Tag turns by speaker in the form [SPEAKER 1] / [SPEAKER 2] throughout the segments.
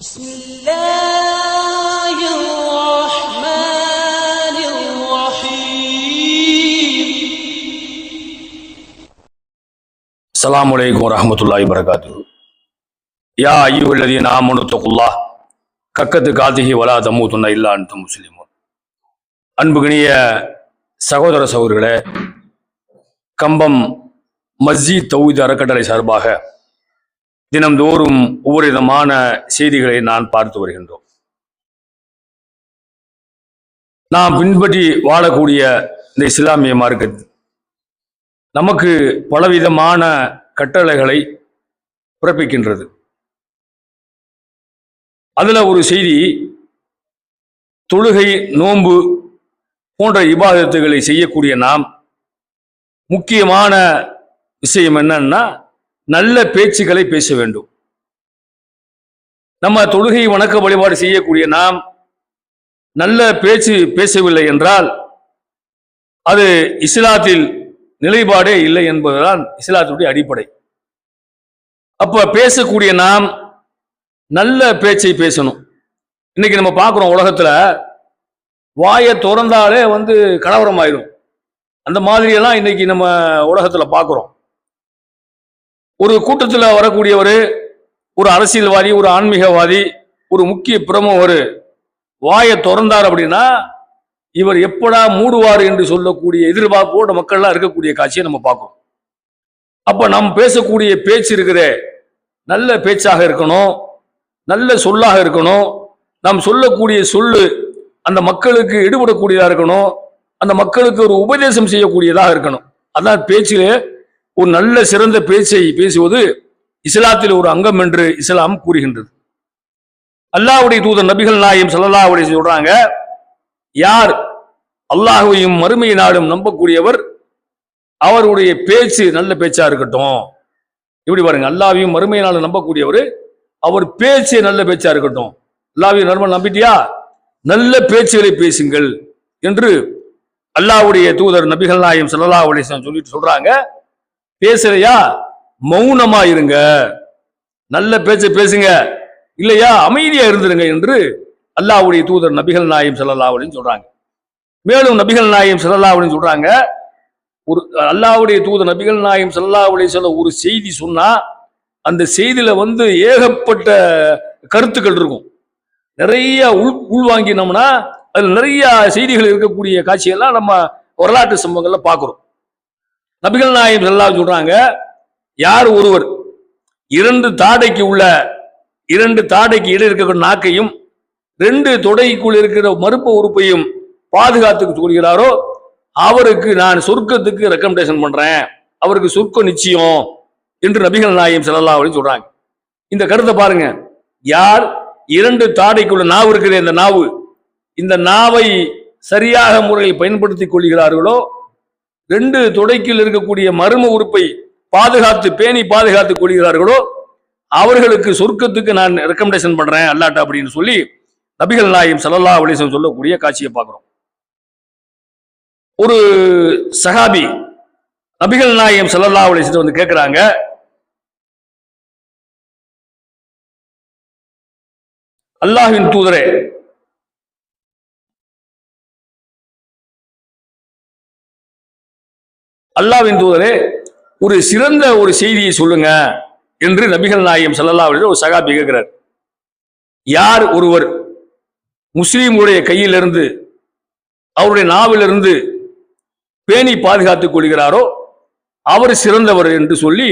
[SPEAKER 1] بسم الله الرحمن الرحيم
[SPEAKER 2] அஸ்ஸலாமு அலைக்கும் வரஹ்மத்துல்லாஹி வரகாத்து யா ஐயுல்லதீன ஆமனு தகுல்லாஹ் கக்கத்து காதிஹி வலா தமூதுன்ன இல்லா அன்தும் முஸ்லிமூன் அன்புகினிய சகோதர சகோதரர்களே கம்பம் மஸ்ஜித் தௌஹீத் அறக்கட்டளை சார்பாக தினம்தோறும் ஒவ்வொரு விதமான செய்திகளை நான் பார்த்து வருகின்றோம். நாம் பின்பற்றி வாழக்கூடிய இந்த இஸ்லாமிய மார்க்கத்தில் நமக்கு பலவிதமான கட்டளைகளை பிறப்பிக்கின்றது. அதுல ஒரு செய்தி தொழுகை நோன்பு போன்ற இபாதத்துகளை செய்யக்கூடிய நாம் முக்கியமான விஷயம் என்னன்னா நல்ல பேச்சுக்களை பேச வேண்டும். நம்ம தொழுகை வணக்க வழிபாடு செய்யக்கூடிய நாம் நல்ல பேச்சு பேசவில்லை என்றால் அது இஸ்லாத்தில் நிலைப்பாடே இல்லை என்பதுதான் இஸ்லாத்துடைய அடிப்படை. அப்ப பேசக்கூடிய நாம் நல்ல பேச்சை பேசணும். இன்னைக்கு நம்ம பார்க்குறோம் உலகத்துல வாயை திறந்தாலே வந்து கலவரம் ஆயிடும் அந்த மாதிரியெல்லாம் இன்னைக்கு நம்ம உலகத்துல பார்க்குறோம். ஒரு கூட்டத்தில் வரக்கூடியவர் ஒரு அரசியல்வாதி ஒரு ஆன்மீகவாதி ஒரு முக்கிய பிரமுகர் வாயை திறந்தார் அப்படின்னா இவர் எப்படா மூடுவார் என்று சொல்லக்கூடிய எதிர்பார்ப்போட மக்கள்லாம் இருக்கக்கூடிய காட்சியை நம்ம பார்க்கணும். அப்ப நாம் பேசக்கூடிய பேச்சு இருக்கிற நல்ல பேச்சாக இருக்கணும் நல்ல சொல்லாக இருக்கணும் நாம் சொல்லக்கூடிய சொல்லு அந்த மக்களுக்கு ஈடுபடக்கூடியதாக இருக்கணும் அந்த மக்களுக்கு ஒரு உபதேசம் செய்யக்கூடியதாக இருக்கணும். அதான் பேச்சிலே ஒரு நல்ல சிறந்த பேச்சை பேசுவது இஸ்லாத்தில் ஒரு அங்கம் என்று இஸ்லாம் கூறுகின்றது. அல்லாஹ்வுடைய தூதர் நபிகள் நாயம் சல்லாவுடைய சொல்றாங்க யார் அல்லாஹுவையும் மறுமையை நாடும் நம்பக்கூடியவர் அவருடைய பேச்சு நல்ல பேச்சா இருக்கட்டும். இப்படி பாருங்க அல்லாவையும் மறுமையை நாடும் நம்பக்கூடியவர் அவர் பேச்சு நல்ல பேச்சா இருக்கட்டும். அல்லாவையும் நர்ம நம்பிட்டியா? நல்ல பேச்சுகளை பேசுங்கள் என்று அல்லாவுடைய தூதர் நபிகள் நாயம் சல்லா அலைஹி சொல்லிட்டு சொல்றாங்க. பேசலையா மௌனமா இருங்க. நல்ல பேச்சை பேசுங்க. இல்லையா? அமைதியா இருந்துருங்க என்று அல்லாவுடைய தூதர் நபிகள் நாயம் ஸல்லல்லாஹு அலைஹி சொல்றாங்க. மேலும் நபிகள் நாயம் ஸல்லல்லாஹு அலைஹி சொல்றாங்க ஒரு அல்லாஹ்வுடைய தூதர் நபிகள் நாயம் ஸல்லல்லாஹு சொல்ல ஒரு செய்தி சொன்னா அந்த செய்தியில வந்து ஏகப்பட்ட கருத்துக்கள் இருக்கும். நிறைய உள் உள்வாங்கினோம்னா அதில் நிறைய செய்திகள் இருக்கக்கூடிய காட்சியெல்லாம் நம்ம வரலாற்று சம்பவங்கள்ல பார்க்குறோம் நபிகள் நாயம் செல்லா சொல்றாங்க யார் ஒருவர் இரண்டு தாடைக்கு உள்ள இரண்டு தாடைக்கு இடம் இருக்கக்கூடிய நாக்கையும் ரெண்டு தொடைக்குள் இருக்கிற மறுப்ப உறுப்பையும் பாதுகாத்துக்கு சொல்கிறாரோ அவருக்கு நான் சொர்க்கத்துக்கு ரெக்கமெண்டேஷன் பண்றேன். அவருக்கு சொர்க்கம் நிச்சயம் என்று நபிகள் நாயம் ஸல்லல்லாஹு அப்படின்னு சொல்றாங்க. இந்த கருத்தை பாருங்க. யார் இரண்டு தாடைக்குள்ள நாவு இருக்குது இந்த நாவு இந்த நாவை சரியாக முறையில் பயன்படுத்திக் கொள்கிறார்களோ ரெண்டு துடைக்கில் இருக்கக்கூடிய மர்ம உறுப்பை பாதுகாத்து பேணி பாதுகாத்து கொள்கிறார்களோ அவர்களுக்கு சொர்க்கத்துக்கு நான் ரெக்கமெண்டேஷன் பண்றேன் அல்லாட்ட அப்படின்னு சொல்லி நபிகள் நாயம் ஸல்லல்லாஹு அலைஹி சொல்லக்கூடிய காட்சியை பார்க்குறோம். ஒரு சஹாபி நபிகள் நாயம் சலல்லா அலைஹி வந்து கேட்குறாங்க அல்லாஹின் தூதரே அல்லாவின் தூதரே ஒரு சிறந்த ஒரு செய்தியை சொல்லுங்க என்று நபிகள் நாயம் ஸல்லல்லாஹு அலைஹி ஒரு சகாபி கேட்கிறார். யார் ஒருவர் முஸ்லீமுடைய கையிலிருந்து அவருடைய நாவிலிருந்து பேணி பாதுகாத்துக் கொள்கிறாரோ அவர் சிறந்தவர் என்று சொல்லி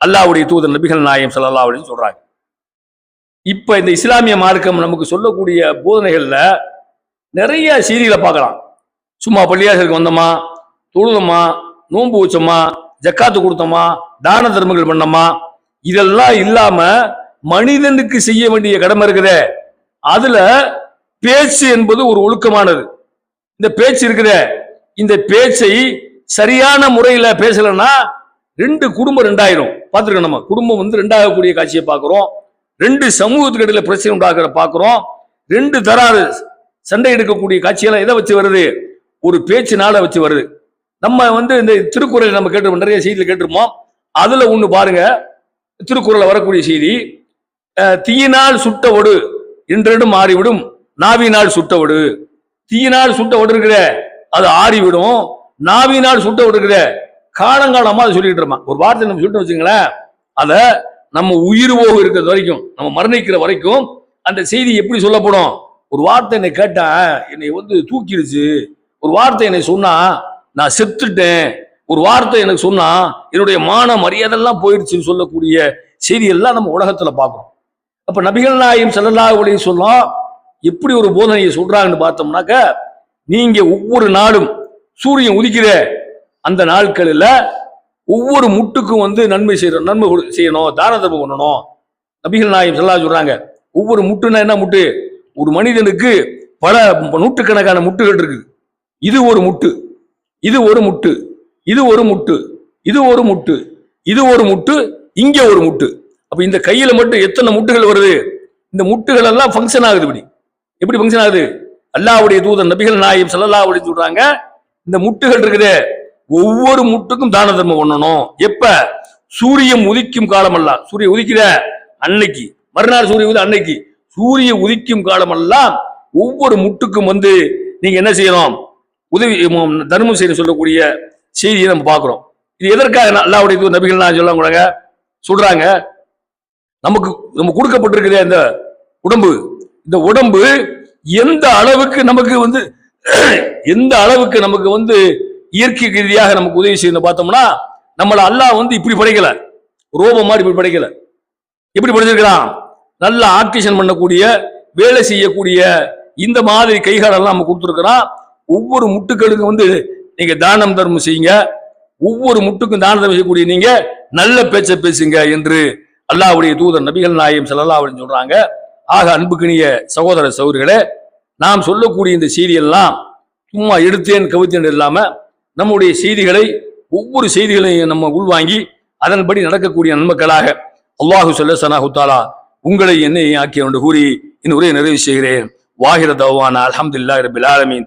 [SPEAKER 2] அல்லாவுடைய தூதர் நபிகள் நாயம் ஸல்லல்லாஹு அப்படின்னு சொல்றாங்க. இப்ப இந்த இஸ்லாமிய மார்க்கம் நமக்கு சொல்லக்கூடிய போதனைகள்ல நிறைய செய்திகளை பார்க்கலாம். சும்மா பள்ளியாசலுக்கு வந்தோமா தொழுதோமா நோன்பு வச்சோமா ஜக்காத்து கொடுத்தோமா தான தர்மங்கள் பண்ணோமா? இதெல்லாம் இல்லாம மனிதனுக்கு செய்ய வேண்டிய கடமை இருக்குதே. அதுல பேச்சு என்பது ஒரு ஒழுக்கமானது. இந்த பேச்சு இருக்குதே. இந்த பேச்சை சரியான முறையில பேசலன்னா ரெண்டு குடும்பம் ரெண்டாயிரும். பார்த்துருக்கோம் நம்ம. குடும்பம் வந்து ரெண்டாகக்கூடிய காட்சியை பார்க்குறோம். ரெண்டு சமூகத்துக்கு இடையில பிரச்சனை உண்டாகிற பார்க்குறோம். ரெண்டு தராறு சண்டை எடுக்கக்கூடிய காட்சியெல்லாம் எதை வச்சு வருது? ஒரு பேச்சினால வச்சு வருது. நம்ம வந்து இந்த திருக்குறளை நம்ம கேட்டு நிறைய செய்தியில் கேட்டிருப்போம். அதுல ஒன்று பாருங்க. திருக்குறளை வரக்கூடிய செய்தி தீயினால் சுட்ட ஒடு என்றெடும் மாறிவிடும் நாவினால் சுட்ட ஒடு. தீயினால் சுட்ட ஒடு இருக்கிற அது ஆறிவிடும். நாவினால் சுட்ட ஒடு இருக்கிற காலங்காலமா அதை சொல்லிட்டு இருப்பான் ஒரு வார்த்தை நம்ம சொல்லிட்டு வச்சுங்களேன் அதை நம்ம உயிர் போக இருக்கிறது வரைக்கும் நம்ம மரணிக்கிற வரைக்கும் அந்த செய்தி எப்படி சொல்லப்படும்? ஒரு வார்த்தை என்னை கேட்டேன் என்னை வந்து தூக்கிடுச்சு. ஒரு வார்த்தை என்னை சொன்னா நான் செத்துட்டேன். ஒரு வார்த்தை எனக்கு சொன்னா என்னுடைய மான மரியாதை எல்லாம் போயிடுச்சுன்னு சொல்லக்கூடிய செய்தியெல்லாம் நம்ம உலகத்துல பார்க்குறோம். அப்ப நபிகள் நாயும் செல்லல்லா அலைஹி சொல்லலாம் எப்படி ஒரு போதனையை சொல்றாங்கன்னு பார்த்தோம்னாக்க நீங்க ஒவ்வொரு நாளும் சூரியன் உதிக்கிற அந்த நாட்களில் ஒவ்வொரு முட்டுக்கும் வந்து நன்மை செய்யணும் நன்மை செய்யணும் தான தர்மம் பண்ணணும். நபிகள் நாயம் செல்லா சொல்றாங்க ஒவ்வொரு முட்டுனா என்ன முட்டு? ஒரு மனிதனுக்கு பல நூற்றுக்கணக்கான முட்டுகள் இருக்குது. இது ஒரு முட்டு. இது ஒரு முட்டு இது ஒரு முட்டு இது ஒரு முட்டு இது ஒரு முட்டு இங்க ஒரு முட்டு. அப்ப இந்த கையில மட்டும் எத்தனை முட்டுகள் வருது? இந்த முட்டுகள் எல்லாம் ஃபங்க்ஷன் ஆகுது இப்படி. எப்படி ஃபங்க்ஷன் ஆகுது? அல்லாவுடைய தூதர் நபிகள் நாயம் ஸல்லல்லாஹு அப்படின்னு சொல்றாங்க இந்த முட்டுகள் இருக்குதே. ஒவ்வொரு முட்டுக்கும் தான தர்மம் பண்ணணும். எப்ப? சூரியன் உதிக்கும் காலமெல்லாம் சூரியன் உதிக்கிற அன்னைக்கு. மறுநாள் சூரியன் உதி அன்னைக்கு. சூரிய உதிக்கும் காலமெல்லாம் ஒவ்வொரு முட்டுக்கும் வந்து நீங்க என்ன செய்யணும்? உதவி தர்மம் செய்யணும் சொல்லக்கூடிய செய்தியை நம்ம பார்க்குறோம். இது எதற்காக அல்லாவுடைய தூதர் நபிகள் நான் சொல்ல சொல்றாங்க. நமக்கு நம்ம கொடுக்கப்பட்டிருக்கிற இந்த உடம்பு இந்த உடம்பு எந்த அளவுக்கு நமக்கு வந்து எந்த அளவுக்கு நமக்கு வந்து இயற்கை ரீதியாக நமக்கு உதவி செய்யணும் பார்த்தோம்னா நம்மளை அல்லாஹ் வந்து இப்படி படைக்கல. ரோபம் மாதிரி இப்படி படைக்கல. எப்படி படைச்சிருக்கிறான்? நல்ல ஆக்டிஷன் பண்ணக்கூடிய வேலை செய்யக்கூடிய இந்த மாதிரி கைகாலெல்லாம் நம்ம கொடுத்துருக்கிறோம். ஒவ்வொரு முட்டுக்களுக்கும் வந்து நீங்க தானம் தர்மம் செய்யுங்க. ஒவ்வொரு முட்டுக்கும் தான தர்மம் செய்யக்கூடிய நீங்க நல்ல பேச்சை பேசுங்க என்று அல்லாவுடைய தூதர் நபிகள் நாயம் செல்லலா அப்படின்னு சொல்றாங்க. ஆக அன்புக்கினிய சகோதர சகோதரிகளே நாம் சொல்லக்கூடிய இந்த செய்தியெல்லாம் சும்மா எடுத்தேன் கவித்தேன் இல்லாம நம்முடைய செய்திகளை ஒவ்வொரு செய்திகளையும் நம்ம உள்வாங்கி அதன்படி நடக்கக்கூடிய நன்மக்களாக அல்லாஹு சொல்ல சனாஹுத்தாலா உங்களை என்னை ஆக்கிய என்று கூறி இந்த உரையை நிறைவு செய்கிறேன். வாகிர தவான அலமதுல்லா ரபில் ஆலமீன்.